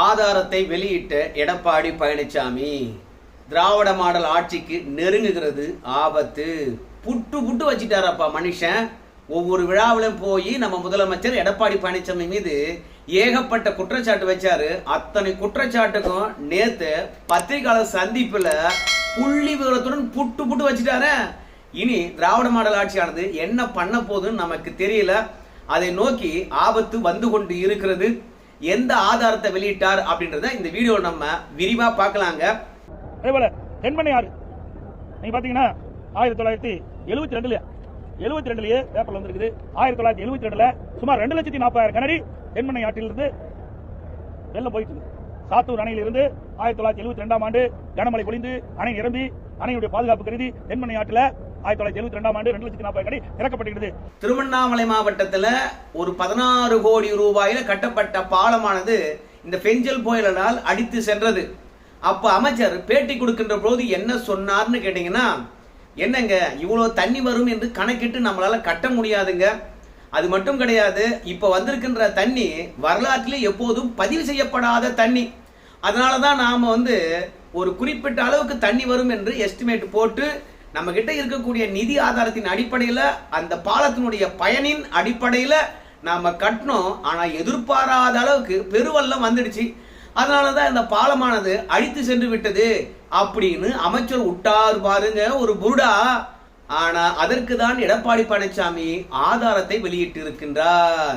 ஆதாரத்தை வெளியிட்ட எடப்பாடி பழனிசாமி திராவிட மாடல் ஆட்சிக்கு நெருங்குகிறது ஆபத்து. புட்டு புட்டு வச்சுட்டாரப்பா மனுஷன். ஒவ்வொரு விழாவிலும் போய் நம்ம முதலமைச்சர் எடப்பாடி பழனிசாமி மீது ஏகப்பட்ட குற்றச்சாட்டு வச்சாரு. அத்தனை குற்றச்சாட்டுக்கும் நேத்து பத்திரிகையாளர் சந்திப்புல புள்ளி விவரத்துடன் புட்டு புட்டு வச்சுட்டாரு. இனி திராவிட மாடல் ஆட்சியானது என்ன பண்ண போதுன்னு நமக்கு தெரியல. அதை நோக்கி ஆபத்து வந்து கொண்டு இருக்கிறது. எந்த ஆதாரத்தை வெளியிட்டார் அப்படின்றத இந்த வீடியோ நம்ம விரிவா பார்க்கலாங்க. அதே போல தென்மனை ஆறு நீங்க பாத்தீங்கன்னா ஆயிரத்தி தொள்ளாயிரத்தி எழுபத்தி ரெண்டுல எழுபத்தி ரெண்டுலயே பேப்பர்ல வந்திருக்குது. ஆயிரத்தி தொள்ளாயிரத்தி எழுபத்தி ரெண்டுல சுமார் ரெண்டு லட்சத்தி நாற்பதாயிரம் கனடி தென்மனை ஆற்றிலிருந்து வெள்ளம் போயிட்டு இருக்கு. சாத்தூர் அணையிலிருந்து ஆயிரத்தி தொள்ளாயிரத்தி எழுபத்தி ரெண்டாம் ஆண்டு கனமழை பொழிந்து அணை நிரம்பி அணையுடைய பாதுகாப்பு கருதி தென்மனை ஆற்றில் ஆயிரத்தி தொள்ளாயிரத்தி எழுபத்தி ரெண்டாம் ஆண்டு ரெண்டு லட்சத்தி நாற்பது கடை திறக்கப்படுகிறது திருவண்ணாமலை மாவட்டத்தில் ஒரு பதினாறு கோடி ரூபாயில் கட்டப்பட்ட பாலமானது இந்த பெஞ்சல் புயலினால் அடித்து சென்றது. அப்ப அமைச்சர் பேட்டி கொடுக்கின்ற போது என்ன சொன்னார்னு கேட்டீங்கன்னா என்னங்க இவ்வளோ தண்ணி வரும் என்று கணக்கிட்டு நம்மளால கட்ட முடியாதுங்க. அது மட்டும் கிடையாது இப்ப வந்திருக்கின்ற தண்ணி வரலாற்றிலே எப்போதும் பதிவு செய்யப்படாத தண்ணி. அதனால தான் நாம வந்து ஒரு குறிப்பிட்ட அளவுக்கு தண்ணி வரும் என்று எஸ்டிமேட் போட்டு நம்ம கிட்ட இருக்கக்கூடிய நிதி ஆதாரத்தின் அடிப்படையில அந்த பாலத்தினுடைய பயனின் அடிப்படையில நாம கட்டினோம். ஆனா எதிர்பாராத அளவுக்கு பெருவெள்ளம் வந்துடுச்சு. அதனால தான் இந்த பாலமானது அழித்து சென்று விட்டது அப்படின்னு அமைச்சர் உட்டார் பாருங்க ஒரு புருடா. ஆனா அதற்கு தான் எடப்பாடி பழனிசாமி ஆதாரத்தை வெளியிட்டு இருக்கின்றார்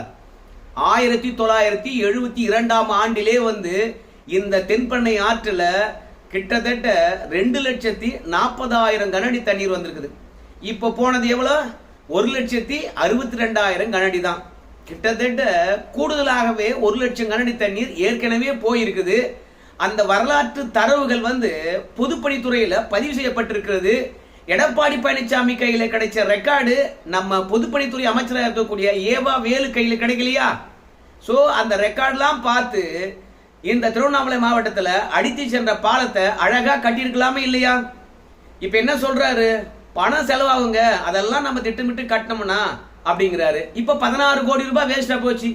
ஆயிரத்தி தொள்ளாயிரத்தி எழுபத்தி இரண்டாம் ஆண்டிலே வந்து இந்த தென்பண்ணை ஆற்றுல கிட்டத்தட்ட ரெண்டு லட்சத்தி நாற்பதாயிரம் கனடி தண்ணீர் வந்திருக்குது. இப்போ போனது எவ்வளோ? ஒரு லட்சத்தி அறுபத்தி ரெண்டாயிரம் கனடி தான். கிட்டத்தட்ட கூடுதலாகவே ஒரு லட்சம் கனடி தண்ணீர் ஏற்கனவே போயிருக்குது. அந்த வரலாற்று தரவுகள் வந்து பொதுப்பணித்துறையில் பதிவு செய்யப்பட்டிருக்கிறது. எடப்பாடி பழனிசாமி கையில் கிடைச்ச ரெக்கார்டு நம்ம பொதுப்பணித்துறை அமைச்சராக இருக்கக்கூடிய ஏவா வேலு கையில் கிடைக்கலையா? ஸோ அந்த ரெக்கார்ட்லாம் பார்த்து இந்த திருவண்ணாமலை மாவட்டத்தில் அடித்து சென்ற பாலத்தை அழகாக கட்டியிருக்கலாமே இல்லையா? இப்போ என்ன சொல்கிறாரு பணம் செலவாகுங்க. அதெல்லாம் நம்ம திட்டமிட்டு கட்டினோம்னா அப்படிங்கிறாரு. இப்போ பதினாறு கோடி ரூபாய் வேஸ்டாக போச்சு.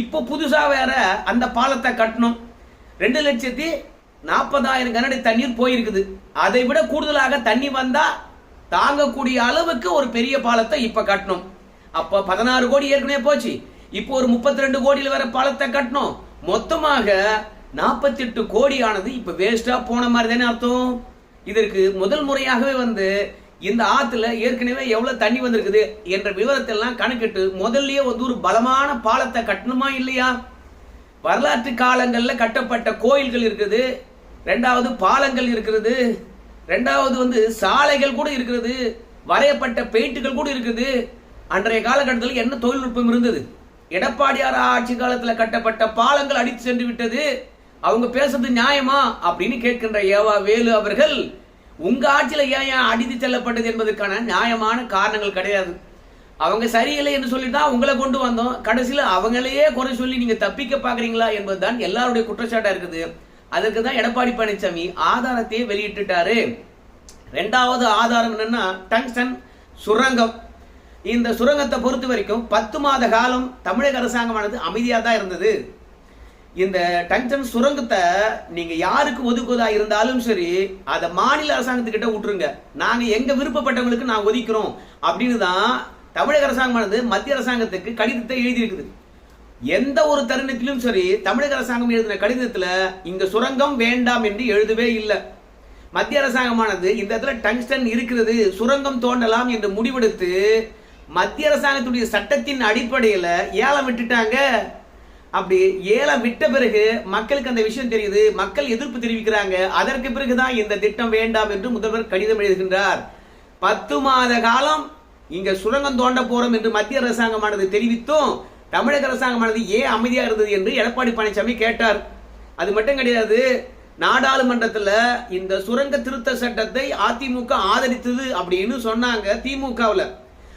இப்போ புதுசாக வேற அந்த பாலத்தை கட்டணும். ரெண்டு லட்சத்தி நாற்பதாயிரம் கனடி தண்ணீர் போயிருக்குது. அதை விட கூடுதலாக தண்ணி வந்தால் தாங்கக்கூடிய அளவுக்கு ஒரு பெரிய பாலத்தை இப்போ கட்டணும். அப்போ பதினாறு கோடி ஏற்கனவே போச்சு. இப்போ ஒரு முப்பத்தி ரெண்டு கோடியில் வர பாலத்தை கட்டணும். மொத்தமாக நாற்பத்தி எட்டு கோடி ஆனது இப்ப வேஸ்டா போன மாதிரி தானே அர்த்தம்? இதற்கு முதல் முறையாகவே வந்து இந்த ஆத்துல ஏற்கனவே எவ்வளவு தண்ணி வந்திருக்குது என்ற விவரத்தை எல்லாம் கணக்கிட்டு முதல்லயே வந்து ஒரு பலமான பாலத்தை கட்டணுமா இல்லையா? வரலாற்று காலங்கள்ல கட்டப்பட்ட கோயில்கள் இருக்குது ரெண்டாவது பாலங்கள் இருக்கிறது ரெண்டாவது வந்து சாலைகள் கூட இருக்கிறது வரையப்பட்ட பெயிண்ட்டுகள் கூட இருக்குது. அன்றைய காலகட்டத்தில் என்ன தொழில்நுட்பம் இருந்தது? எடப்பாடியார் ஆட்சி காலத்தில் கட்டப்பட்ட பாலங்கள் அடித்து சென்று விட்டது. அவங்க பேசுறது நியாயமா அப்படின்னு கேட்கின்ற ஏவா வேலு அவர்கள் உங்க ஆட்சியில ஏன் ஏன் அடித்து செல்லப்பட்டது என்பதற்கான நியாயமான காரணங்கள் கிடையாது. அவங்க சரியில்லை என்று சொல்லி தான் உங்களை கொண்டு வந்தோம். கடைசியில் அவங்களையே குறை சொல்லி நீங்க தப்பிக்க பாக்குறீங்களா என்பதுதான் எல்லாருடைய குற்றச்சாட்டா இருக்குது. அதுக்கு தான் எடப்பாடி பழனிசாமி ஆதாரத்தையே வெளியிட்டுட்டாரு. ரெண்டாவது ஆதாரம் என்னன்னா டங்ஸ்டன் சுரங்கம். இந்த சுரங்கத்தை பொறுத்த வரைக்கும் பத்து மாத காலம் தமிழக அரசாங்கமானது அமைதியாக தான் இருந்தது. இந்த டங்ஷன் சுரங்கத்தை நீங்க யாருக்கு ஒதுக்குவதா இருந்தாலும் சரி அதை மாநில அரசாங்கத்துக்கிட்ட விட்டுருங்க. நாங்க எங்க விருப்பப்பட்டவங்களுக்கு நான் ஒதுக்கிறோம். அப்படின்னு தான் தமிழக அரசாங்கமானது மத்திய அரசாங்கத்துக்கு கடிதத்தை எழுதியிருக்குது. எந்த ஒரு தருணத்திலும் சரி தமிழக அரசாங்கம் எழுதின கடிதத்துல இங்க சுரங்கம் வேண்டாம் என்று எழுதவே இல்லை. மத்திய அரசாங்கமானது இந்த இடத்துல டங்ஸ்டன் இருக்கிறது சுரங்கம் தோண்டலாம் என்று முடிவெடுத்து மத்திய அரசாங்கத்துடைய சட்டத்தின் அடிப்படையில் ஏலம் விட்டுட்டாங்க. அப்படி ஏலம் விட்ட பிறகு மக்களுக்கு அந்த விஷயம் தெரியுது. மக்கள் எதிர்ப்பு தெரிவிக்கிறாங்க. அதற்கு பிறகுதான் இந்த திட்டம் வேண்டாம் என்று முதல்வர் கடிதம் எழுதுகின்றார். பத்து மாத காலம் இங்க சுரங்கம் தோண்ட போறோம் என்று மத்திய அரசாங்கமானது தெரிவித்தும் தமிழக அரசாங்கமானது ஏன் அமைதியா இருந்தது என்று எடப்பாடி பழனிசாமி கேட்டார். அது மட்டும் கிடையாது நாடாளுமன்றத்துல இந்த சுரங்க திருத்த சட்டத்தை அதிமுக ஆதரித்தது அப்படின்னு சொன்னாங்க திமுகவில்.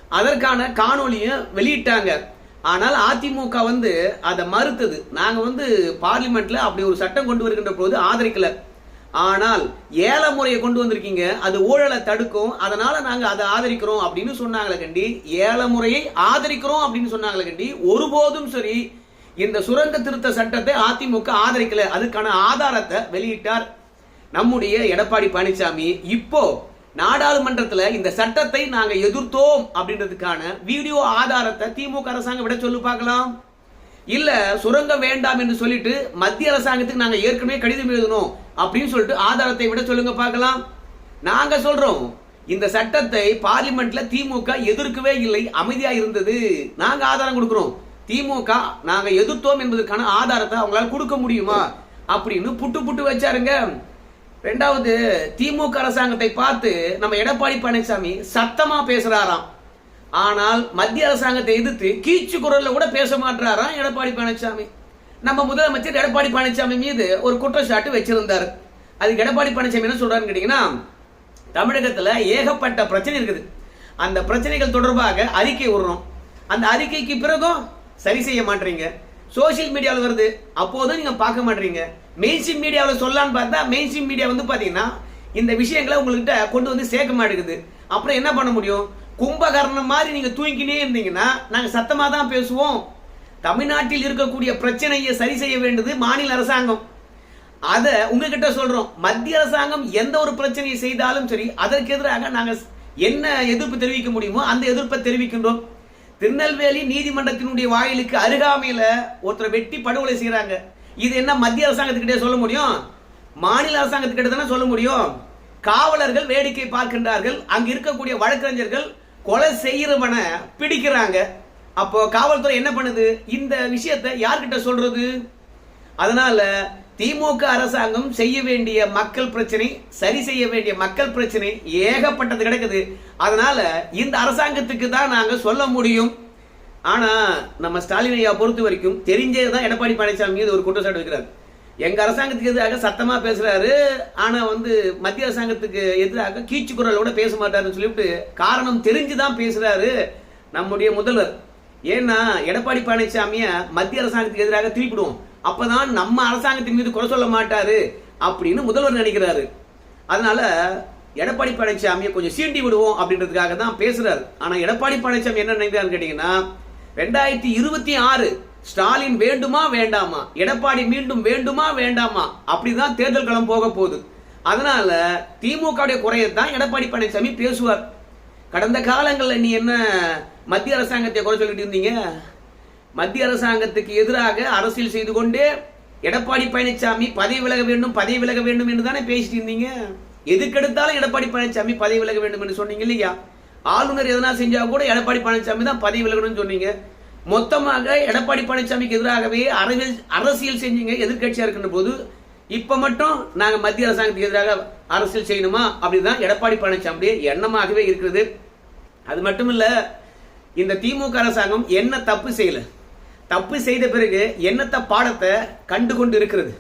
அதற்கான காணொலியும் வெளியிட்டாங்க. ஆனால் அதிமுக வந்து அதை மறுத்தது. நாங்கள் வந்து பார்லிமெண்ட்ல அப்படி ஒரு சட்டம் கொண்டு வருகின்ற போது ஆதரிக்கல. ஆனால் ஏல முறையை கொண்டு வந்திருக்கீங்க. அது ஊழலை தடுக்கும். அதனால நாங்க அதை ஆதரிக்கிறோம் அப்படின்னு சொன்னாங்களே கண்டி. ஏல முறையை ஆதரிக்கிறோம் அப்படின்னு சொன்னாங்களே கண்டி. ஒருபோதும் சரி இந்த சுரங்க திருத்த சட்டத்தை அதிமுக ஆதரிக்கல. அதுக்கான ஆதாரத்தை வெளியிட்டார் நம்முடைய எடப்பாடி பழனிசாமி. இப்போ நாடாளுமன்றத்தில் இந்த சட்டத்தை நாங்கள் எதிர்த்தோம் அப்படின்றதுக்கான வீடியோ ஆதாரத்தை திமுக அரசாங்கம் விட சொல்லு பார்க்கலாம். இல்ல சுரங்கம் வேண்டாம் என்று சொல்லிட்டு மத்திய அரசாங்கத்துக்கு நாங்கள் ஏற்கனவே கடிதம் எழுதணும் அப்படின்னு சொல்லிட்டு ஆதாரத்தை விட சொல்லுங்க பார்க்கலாம். நாங்க சொல்றோம் இந்த சட்டத்தை பார்லிமெண்ட்ல திமுக எதிர்க்கவே இல்லை அமைதியா இருந்தது. நாங்க ஆதாரம் கொடுக்கிறோம். திமுக நாங்க எதிர்த்தோம் என்பதற்கான ஆதாரத்தை அவங்களால கொடுக்க முடியுமா? அப்படின்னு புட்டு புட்டு வச்சாருங்க. ரெண்டாவது திமுக அரசாங்கத்தை பார்த்து நம்ம எடப்பாடி பழனிசாமி சத்தமா பேசுறாராம். ஆனால் மத்திய அரசாங்கத்தை எதிர்த்து கீச்சு குரல்ல கூட பேச மாட்டாராம் எடப்பாடி பழனிசாமி. நம்ம முதலமைச்சர் எடப்பாடி பழனிசாமி மீது ஒரு குற்றச்சாட்டு வச்சிருந்தார். அதுக்கு எடப்பாடி பழனிசாமி என்ன சொல்றாருன்னு கேட்டீங்கன்னா தமிழகத்துல ஏகப்பட்ட பிரச்சனை இருக்குது. அந்த பிரச்சனைகள் தொடர்பாக அறிக்கை விடுறோம். அந்த அறிக்கைக்கு பிறகும் சரி செய்ய மாட்டீங்க. சோஷியல் மீடியாவில் வருது. அப்போதும் நீங்க பார்க்க மாட்டீங்க. மெயின்ஸ்ட்ரீம் மீடியாவில் சொல்லலான்னு பார்த்தா மெயின்ஸ்ட்ரீம் மீடியா வந்து பார்த்தீங்கன்னா இந்த விஷயங்களை உங்கள்கிட்ட கொண்டு வந்து சேர்க்க மாட்டேங்குது. அப்புறம் என்ன பண்ண முடியும்? கும்பகர்ணம் மாதிரி நீங்கள் தூங்கினே இருந்தீங்கன்னா நாங்கள் சத்தமாக தான் பேசுவோம். தமிழ்நாட்டில் இருக்கக்கூடிய பிரச்சனையை சரி செய்ய வேண்டியது மாநில அரசாங்கம். அதை உங்ககிட்ட சொல்றோம். மத்திய அரசாங்கம் எந்த ஒரு பிரச்சனையை செய்தாலும் சரி அதற்கு எதிராக நாங்கள் என்ன எதிர்ப்பு தெரிவிக்க முடியுமோ அந்த எதிர்ப்பை தெரிவிக்கின்றோம். திருநெல்வேலி நீதிமன்றத்தினுடைய வாயிலுக்கு அருகாமையில் ஒருத்தரை வெட்டி படுகொலை செய்கிறாங்க இது என்ன மத்திய அரசாங்கத்துக்கிட்டே சொல்ல முடியும்? மாநில அரசாங்கத்துக்கிட்ட தானே சொல்ல முடியும்? காவலர்கள் வேடிக்கை பார்க்கின்றார்கள். அங்கு இருக்கக்கூடிய வழக்கறிஞர்கள் கொலை செய்யறவன பிடிக்கிறாங்க. அப்போ காவல்துறை என்ன பண்ணுது? இந்த விஷயத்தை யார்கிட்ட சொல்றது? அதனால திமுக அரசாங்கம் செய்ய வேண்டிய மக்கள் பிரச்சனை சரி செய்ய வேண்டிய மக்கள் பிரச்சனை ஏகப்பட்டது கிடக்குது. அதனால இந்த அரசாங்கத்துக்கு தான் நாங்கள் சொல்ல முடியும். ஆனா நம்ம ஸ்டாலின் ஐயா பொறுத்த வரைக்கும் தெரிஞ்சே தான் எடப்பாடி பழனிசாமி மீது ஒரு குற்றச்சாட்டு வைக்கிறார். எங்க அரசாங்கத்துக்கு எதிராக சத்தமா பேசுறாரு ஆனா வந்து மத்திய அரசாங்கத்துக்கு எதிராக கீச்சு குரலோட பேச மாட்டாருன்னு சொல்லிவிட்டு காரணம் தெரிஞ்சுதான் பேசுறாரு நம்முடைய முதல்வர். ஏன்னா எடப்பாடி பழனிசாமிய மத்திய அரசாங்கத்துக்கு எதிராக திருப்பிடுவோம் அப்பதான் நம்ம அரசாங்கத்தின் மீது குறை சொல்ல மாட்டாரு அப்படின்னு முதல்வர் நினைக்கிறாரு. அதனால எடப்பாடி பழனிசாமியை கொஞ்சம் சீண்டி விடுவோம் அப்படின்றதுக்காக தான் பேசுறாரு. ஆனா எடப்பாடி பழனிசாமி என்ன நினைக்கிறான்னு கேட்டீங்கன்னா ரெண்டாயிரத்தி இருபத்தி ஆறு ஸ்டாலின் வேண்டுமா வேண்டாமா? எடப்பாடி மீண்டும் வேண்டுமா வேண்டாமா? அப்படிதான் தேர்தல் களம் போக போகுது. அதனால திமுக குறையத்தான் எடப்பாடி பழனிசாமி பேசுவார். கடந்த காலங்களில் நீ என்ன மத்திய அரசாங்கத்தை குறை சொல்லிட்டு இருந்தீங்க? மத்திய அரசாங்கத்துக்கு எதிராக அரசியல் செய்து கொண்டே எடப்பாடி பழனிசாமி பதவி விலக வேண்டும் பதவி விலக வேண்டும் என்று தானே பேசிட்டு இருந்தீங்க? எதுக்கெடுத்தாலும் எடப்பாடி பழனிசாமி பதவி விலக வேண்டும் என்று சொன்னீங்க இல்லையா? ஆளுநர் எதனா செஞ்சா கூட எடப்பாடி பழனிசாமி தான் பதவி விலகணும்னு சொன்னீங்க. மொத்தமாக எடப்பாடி பழனிசாமிக்கு எதிராகவே அரசியல் அரசியல் செஞ்சீங்க எதிர்கட்சியா இருக்கின்ற போது இப்ப மட்டும் நாங்க மத்திய அரசாங்கத்துக்கு எதிராக அரசியல் செய்யணுமா? அப்படிதான் எடப்பாடி பழனிசாமி எண்ணமாகவே இருக்கிறது. அது மட்டும் இல்ல இந்த திமுக அரசாங்கம் என்ன தப்பு செய்யல? தப்பு செய்த பிறகு என்னத்த பாடத்தை கண்டு கொண்டு இருக்கிறது?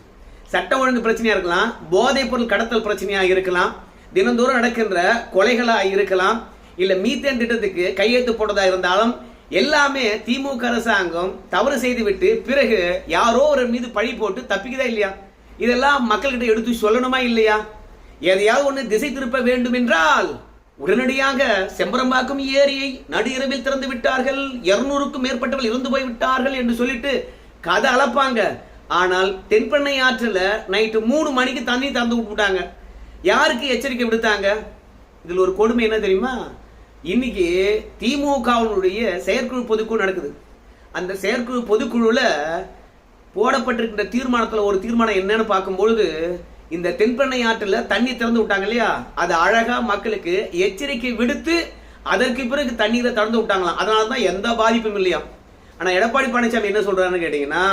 சட்ட ஒழுங்கு பிரச்சனையா இருக்கலாம் போதைப் பொருள் கடத்தல் பிரச்சனையா இருக்கலாம் தினந்தோறும் நடக்கின்ற கொலைகளா இருக்கலாம் இல்ல மீத்தேன் திட்டத்துக்கு கையெழுத்து போட்டதா இருந்தாலும் எல்லாமே திமுக அரசாங்கம் தவறு செய்துவிட்டு பிறகு யாரோ ஒரு மீது பழி போட்டு தப்பிக்குதா இல்லையா? இதெல்லாம் மக்கள்கிட்ட எடுத்து சொல்லணுமா இல்லையா? எதையாவது ஒன்று திசை திருப்ப வேண்டும் என்றால் உடனடியாக செம்பரம்பாக்கம் ஏரியை நடு இரவில் திறந்து விட்டார்கள். இருநூறுக்கும் மேற்பட்டவர்கள் இறந்து போய் விட்டார்கள் என்று சொல்லிட்டு கதை அளப்பாங்க. ஆனால் தென்பெண்ணை ஆற்றில் நைட்டு மூணு மணிக்கு தண்ணி திறந்து விட்டுட்டாங்க யாருக்கு எச்சரிக்கை விடுத்தாங்க? இதில் ஒரு கொடுமை என்ன தெரியுமா? இன்னைக்கு திமுகவினுடைய செயற்குழு பொதுக்குழு நடக்குது. அந்த செயற்குழு பொதுக்குழுல போடப்பட்டிருக்கின்ற தீர்மானத்துல ஒரு தீர்மானம் என்னன்னு பார்க்கும்பொழுது இந்த தென்பெண்ணை ஆற்றில் தண்ணி திறந்து விட்டாங்க இல்லையா? அது அழகா மக்களுக்கு எச்சரிக்கை விடுத்து அதற்கு பிறகு தண்ணீரை திறந்து விட்டாங்களாம். அதனால தான் எந்த பாதிப்பும் இல்லையா? ஆனால் எடப்பாடி பழனிசாமி என்ன சொல்றாருன்னு கேட்டீங்கன்னா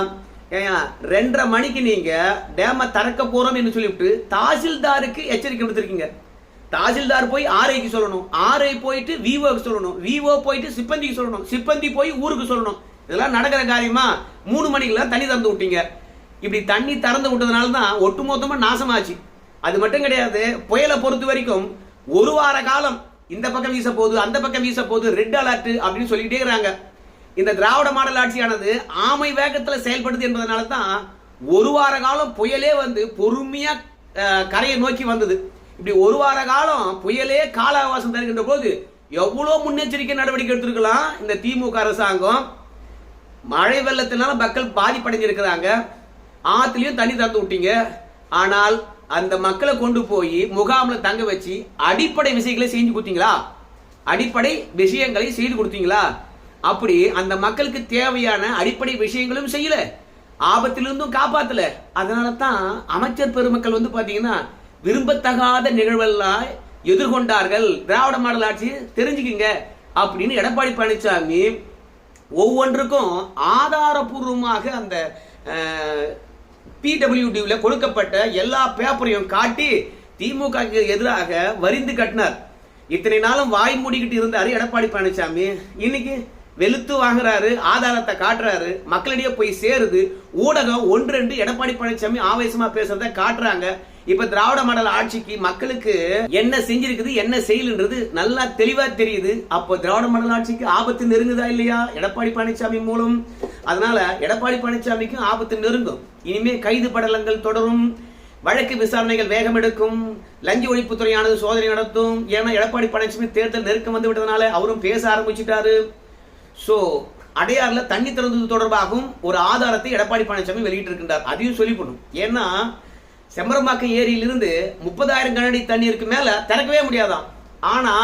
ஏன் ரெண்டரை மணிக்கு நீங்க டேமை திறக்க போறோம் என்று சொல்லிவிட்டு தாசில்தாருக்கு எச்சரிக்கை விடுத்திருக்கீங்க. தாசில்தார் போய் ஆர்ஐக்கு சொல்லணும். ஆர்ஐ போயிட்டு விவோக்கு சொல்லணும். விவோ போயிட்டு சிப்பந்திக்கு சொல்லணும். சிப்பந்தி போய் ஊருக்கு சொல்லணும். இதெல்லாம் நடக்கிற காரியமா? மூணு மணிக்கெல்லாம் தண்ணி திறந்து விட்டீங்க. இப்படி தண்ணி திறந்து விட்டதுனால தான் ஒட்டுமொத்தமாக நாசமாச்சு. அது மட்டும் கிடையாது புயலை பொறுத்த வரைக்கும் ஒரு வார காலம் இந்த பக்கம் வீச போகுது அந்த பக்கம் வீச போகுது ரெட் அலர்ட் அப்படின்னு சொல்லிக்கிட்டே இருக்கிறாங்க. இந்த திராவிட மாடல் ஆட்சியானது ஆமை வேகத்தில் செயல்படுது என்பதனால தான் ஒரு வார காலம் புயலே வந்து பொறுமையாக கரையை நோக்கி வந்தது. இப்படி ஒரு வார காலம் புயலே கால அவகாசம் தருகின்ற போது எவ்வளோ முன்னெச்சரிக்கை நடவடிக்கை எடுத்திருக்கலாம் இந்த திமுக அரசாங்கம்? மழை வெள்ளத்தினால மக்கள் பாதிப்படைஞ்சிருக்கிறாங்க. ஆற்றுலையும் தண்ணி திறந்து விட்டீங்க. ஆனால் அந்த மக்களை கொண்டு போய் முகாமில் தங்க வச்சு அடிப்படை விஷயங்களை செஞ்சு கொடுத்தீங்களா? அடிப்படை விஷயங்களை செய்து கொடுத்தீங்களா? அப்படி அந்த மக்களுக்கு தேவையான அடிப்படை விஷயங்களும் செய்யல. ஆபத்திலிருந்தும் காப்பாத்தல. அதனால தான் அமைச்சர் பெருமக்கள் வந்து பாத்தீங்கன்னா விரும்பத்தகாத நிகழ்வெல்லாம் எதிர்கொண்டார்கள். திராவிட மாடல் ஆட்சி தெரிஞ்சுக்கிங்க அப்படின்னு எடப்பாடி பழனிசாமி ஒவ்வொன்றுக்கும் ஆதாரபூர்வமாக அந்த பிடபிள்யூடியில் கொடுக்கப்பட்ட எல்லா பேப்பரையும் காட்டி திமுக எதிராக வரிந்து கட்டினார். இத்தனை நாளும் வாய் மூடிக்கிட்டு இருந்தாரு எடப்பாடி பழனிசாமி. இன்னைக்கு வெளுத்து வாங்குறாரு ஆதாரத்தை காட்டுறாரு மக்களிடையே போய் சேருது ஊடகம் ஒன்று எடப்பாடி பழனிசாமி ஆவேசமா பேசுறத காட்டுறாங்க. இப்ப திராவிட மாடல் ஆட்சிக்கு மக்களுக்கு என்ன செஞ்சிருக்குது என்ன செய்யலன்றது நல்லா தெளிவா தெரியுது. அப்போ திராவிட மாடல் ஆட்சிக்கு ஆபத்து நெருங்குதா இல்லையா? எடப்பாடி பழனிசாமி மூலம். அதனால எடப்பாடி பழனிசாமிக்கும் ஆபத்து நெருங்கும். இனிமே கைது படலங்கள் தொடரும். வழக்கு விசாரணைகள் வேகம் எடுக்கும். லஞ்ச ஒழிப்புத்துறையானது சோதனை நடத்தும். ஏன்னா எடப்பாடி பழனிசாமி தேர்தல் நெருக்கம் வந்து விட்டதுனால அவரும் பேச ஆரம்பிச்சிட்டாரு. சோ அடையாறுல தண்ணி திறந்தது தொடர்பாகவும் ஒரு ஆதாரத்தை எடப்பாடி பழனிசாமி வெளியிட்டிருக்கின்றார். அதையும் சொல்லி போடணும் ஏன்னா செம்பரம்பாக்கம் ஏரியிலிருந்து முப்பதாயிரம் கனடி தண்ணீருக்கு மேல திறக்கவே முடியாதாம். ஆனா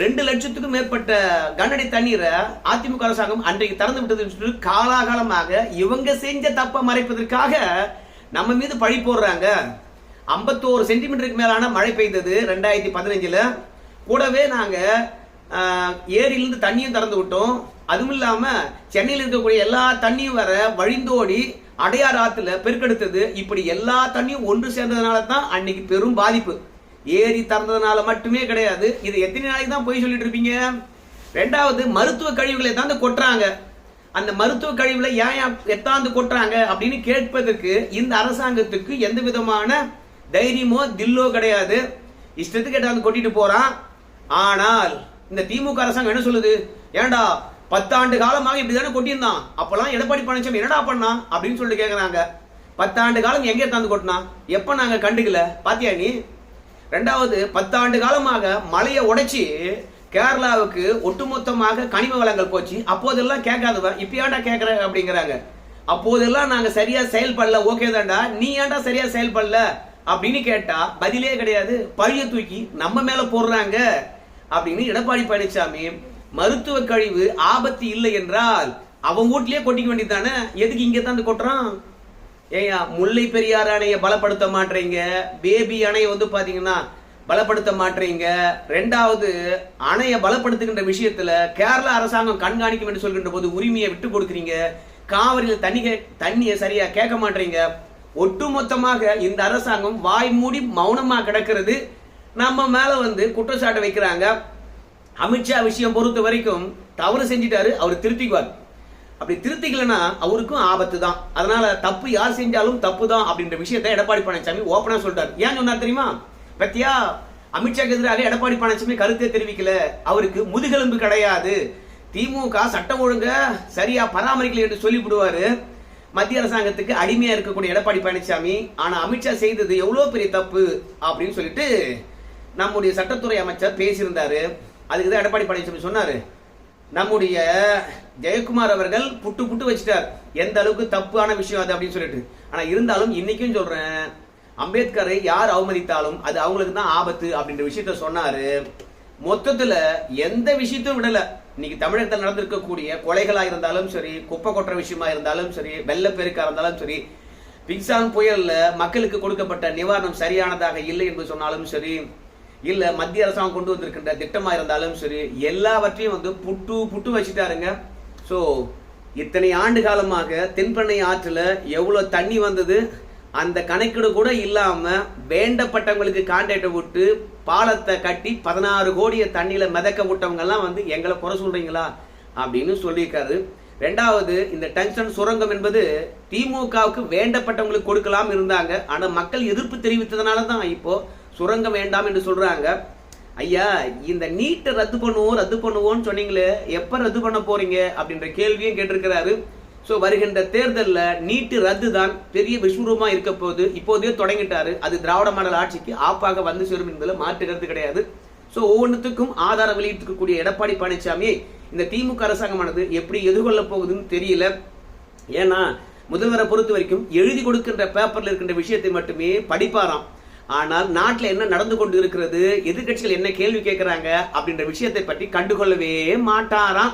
ரெண்டு லட்சத்துக்கும் மேற்பட்ட கனடி தண்ணீரை அதிமுக அரசாங்கம் அன்றைக்கு திறந்து விட்டதுன்னு சொல்லி காலாகாலமாக இவங்க செஞ்ச தப்பை மறைப்பதற்காக நம்ம மீது பழி போடுறாங்க. ஐம்பத்தோரு சென்டிமீட்டருக்கு மேலான மழை பெய்தது ரெண்டாயிரத்தி பதினஞ்சுல. கூடவே நாங்க ஏரியிலிருந்து தண்ணியும் திறந்து விட்டோம். அதுவும் இல்லாம சென்னையில் இருக்கக்கூடிய எல்லா தண்ணியும் வர வழிந்தோடி அடையார் ஆத்துல பெருக்கெடுத்தது. இப்படி எல்லா தண்ணியும் ஒன்று சேர்ந்ததுனால தான் அன்னைக்கு பெரும் பாதிப்பு. ஏரி திறந்ததுனால மட்டுமே கிடையாது. இது எத்தனை நாளைக்கு தான் போய் சொல்லிட்டு இருப்பீங்க? ரெண்டாவது மருத்துவ கழிவுகளை தான் கொட்டுறாங்க. அந்த மருத்துவ கழிவுல ஏன் எத்தாந்து கொட்டுறாங்க அப்படின்னு கேட்பதற்கு இந்த அரசாங்கத்துக்கு எந்த விதமான தைரியமோ தில்லோ கிடையாது. இஷ்டத்துக்கு எட்டாந்து கொட்டிட்டு போறான். ஆனால் இந்த திமுக அரசாங்கம் என்ன சொல்லுது? ஏன்டா பத்தாண்டு காலமாக இப்படி தானே கொட்டியிருந்தான். அப்பெல்லாம் எடப்பாடி பழனிசாமி என்னடா பண்ணான் அப்படின்னு சொல்லிட்டு கேட்குறாங்க பத்தாண்டு காலம் எங்கே எத்தாந்து கொட்டினா? எப்போ நாங்கள் கண்டுக்கல? பாத்தியா நீ? ரெண்டாவது பத்தாண்டு காலமாக மலையை உடைச்சி கேரளாவுக்கு ஒட்டுமொத்தமாக கனிம வளங்கள் போச்சு. அப்போதெல்லாம் கேட்காதவன் இப்போ ஏன்டா கேட்குற அப்படிங்கிறாங்க. அப்போதெல்லாம் நாங்கள் சரியாக செயல்படல ஓகே தான்டா. நீ ஏன்டா சரியாக செயல்படல அப்படின்னு கேட்டா பதிலே கிடையாது. பழிய தூக்கி நம்ம மேல போடுறாங்க. அப்படின்னு எடப்பாடி பழனிசாமி மருத்துவ கழிவு ஆபத்து இல்லை என்றால் அவன் வீட்லயே கொட்டிக்க வேண்டியதானே எதுக்கு இங்க தான் கொட்டுறான்? ஏயா முல்லை பெரியார் அணையை பலப்படுத்த மாட்டீங்க பேபி அணையை வந்து பாத்தீங்கன்னா பலப்படுத்த மாட்டீங்க ரெண்டாவது அணையை பலப்படுத்துகின்ற விஷயத்துல கேரளா அரசாங்கம் கண்காணிக்கும் என்று சொல்கின்ற போது உரிமையை விட்டு கொடுக்குறீங்க. காவிரியில் தண்ணி தண்ணியை சரியா கேட்க மாட்டீங்க ஒட்டுமொத்தமாக இந்த அரசாங்கம் வாய் மூடி மௌனமா கிடக்கிறது. நம்ம மேல வந்து குற்றச்சாட்டு வைக்கிறாங்க. அமித்ஷா விஷயம் பொறுத்த வரைக்கும் தவறு செஞ்சிட்டாரு அவர் திருத்திக்குவார். அப்படி திருத்திக்கலனா அவருக்கும் ஆபத்து தான். அதனால தப்பு யார் செஞ்சாலும் தப்பு தான் அப்படின்ற விஷயத்த எடப்பாடி பழனிசாமி ஓப்பனா சொல்லிட்டார் ஏன் சொன்னார் தெரியுமா? பத்தியா அமித்ஷாக்கு எதிராக எடப்பாடி பழனிசாமி கருத்தை தெரிவிக்கல. அவருக்கு முதுகெலும்பு கிடையாது. திமுக சட்டம் ஒழுங்க சரியா பராமரிக்கல என்று சொல்லிவிடுவாரு. மத்திய அரசாங்கத்துக்கு அடிமையா இருக்கக்கூடிய எடப்பாடி பழனிசாமி ஆனா அமித்ஷா செய்தது எவ்வளவு பெரிய தப்பு அப்படின்னு சொல்லிட்டு நம்முடைய சட்டத்துறை அமைச்சர் பேசியிருந்தாரு. அதுக்கு தான் எடப்பாடி பழனிசாமி சொன்னார். நம்முடைய ஜெயக்குமார் அவர்கள் புட்டு புட்டு வச்சிட்டார். எந்த அளவுக்கு தப்பான விஷயம் அது அப்படின்னு சொல்லிட்டு. ஆனால் இருந்தாலும் இன்னைக்கும் சொல்கிறேன் அம்பேத்கரை யார் அவமதித்தாலும் அது அவங்களுக்கு தான் ஆபத்து அப்படின்ற விஷயத்த சொன்னார். மொத்தத்தில் எந்த விஷயத்தையும் விடலை. இன்னைக்கு தமிழகத்தில் நடந்திருக்கக்கூடிய கொலைகளாக இருந்தாலும் சரி குப்பை கொட்டுற விஷயமா இருந்தாலும் சரி வெள்ளப்பெருக்காக இருந்தாலும் சரி பிக்சான் புயலில் மக்களுக்கு கொடுக்கப்பட்ட நிவாரணம் சரியானதாக இல்லை என்று சொன்னாலும் சரி இல்ல மத்திய அரசாங்கம் கொண்டு வந்திருக்கின்ற திட்டமா இருந்தாலும் சரி எல்லாவற்றையும் வந்து புட்டு புட்டு வச்சுட்டாருங்க. ஸோ இத்தனை ஆண்டு காலமாக தென்பெண்ணை ஆற்றுல எவ்வளவு தண்ணி வந்தது அந்த கணக்கீடு கூட இல்லாம வேண்டப்பட்டவங்களுக்கு கான்ட்ராக்டை விட்டு பாலத்தை கட்டி பதினாறு கோடியை தண்ணியில மிதக்க விட்டவங்கெல்லாம் வந்து எங்களை குறை சொல்றீங்களா? அப்படின்னு சொல்லியிருக்காரு. ரெண்டாவது இந்த டென்ஷன் சுரங்கம் என்பது திமுகவுக்கு வேண்டப்பட்டவங்களுக்கு கொடுக்கலாம் இருந்தாங்க. ஆனா மக்கள் எதிர்ப்பு தெரிவித்ததுனால தான் இப்போ சுரங்கம் வேண்டாம் என்று சொல்றாங்க. ஐயா இந்த நீட்டை ரத்து பண்ணுவோம் ரத்து பண்ணுவோம்னு சொன்னீங்களே எப்ப ரத்து பண்ண போறீங்க? அப்படின்ற கேள்வியும் கேட்டிருக்கிறாரு. ஸோ வருகின்ற தேர்தலில் நீட்டு ரத்து தான் பெரிய விஸ்வரூபமா இருக்க போது இப்போதே தொடங்கிட்டாரு. அது திராவிட மாடல் ஆட்சிக்கு ஆப்பாக வந்து சேரும் என்பதில் மாற்று கருத்து கிடையாது. ஸோ ஒவ்வொன்றுத்துக்கும் ஆதாரம் வெளியிட்டிருக்கக்கூடிய எடப்பாடி பழனிசாமியை இந்த திமுக அரசாங்கமானது எப்படி எதிர்கொள்ள போகுதுன்னு தெரியல. ஏன்னா முதல்வரை பொறுத்த வரைக்கும் எழுதி கொடுக்கின்ற பேப்பர்ல இருக்கின்ற விஷயத்தை மட்டுமே படிப்பாராம். ஆனால் நாட்டில் என்ன நடந்து கொண்டு இருக்கிறது எதிர்க்கட்சிகள் என்ன கேள்வி கேட்கிறாங்க அப்படின்ற விஷயத்தை பற்றி கண்டுகொள்ளவே மாட்டாராம்.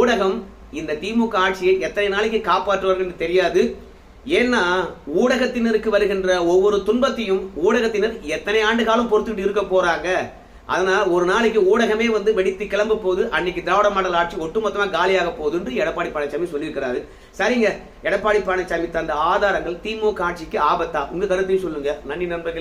ஊடகம் இந்த திமுக ஆட்சியை எத்தனை நாளைக்கு காப்பாற்றுவார்கள் என்று தெரியாது. ஏன்னா ஊடகத்தினருக்கு வருகின்ற ஒவ்வொரு துன்பத்தையும் ஊடகத்தினர் எத்தனை ஆண்டு காலம் பொறுத்துக்கிட்டு இருக்க போறாங்க. அதனால ஒரு நாளைக்கு ஊடகமே வந்து வெடித்து கிளம்ப போகுது அன்னைக்கு திராவிட மாடல் ஆட்சி ஒட்டுமொத்தமாக காலியாக போகுதுன்னு எடப்பாடி பழனிசாமி சொல்லியிருக்கிறாரு. சரிங்க எடப்பாடி பழனிசாமி தந்த ஆதாரங்கள் திமுக ஆட்சிக்கு ஆபத்தா? உங்க கருத்தையும் சொல்லுங்க. நன்றி நண்பர்கள்.